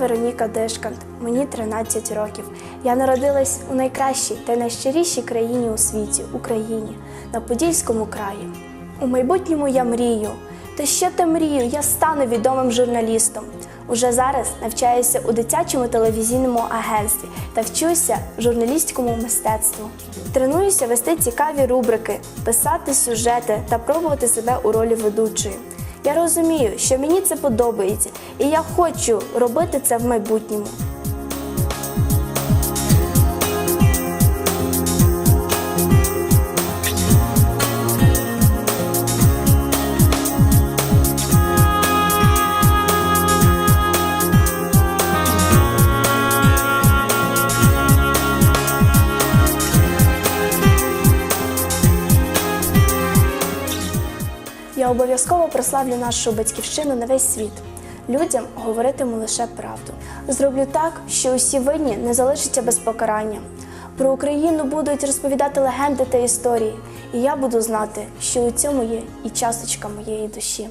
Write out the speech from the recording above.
Вероніка Дишкант, мені 13 років. Я народилась у найкращій та найщирішій країні у світі Україні, на Подільському краї. У майбутньому я мрію. Та ще та мрію, я стану відомим журналістом. Уже зараз навчаюся у дитячому телевізійному агентстві та вчуся журналістському мистецтву. Тренуюся вести цікаві рубрики, писати сюжети та пробувати себе у ролі ведучої. Я розумію, що мені це подобається, і я хочу робити це в майбутньому. Я обов'язково прославлю нашу батьківщину на весь світ. Людям говоритиму лише правду. Зроблю так, що усі винні не залишаться без покарання. Про Україну будуть розповідати легенди та історії, і я буду знати, що у цьому є і часточка моєї душі.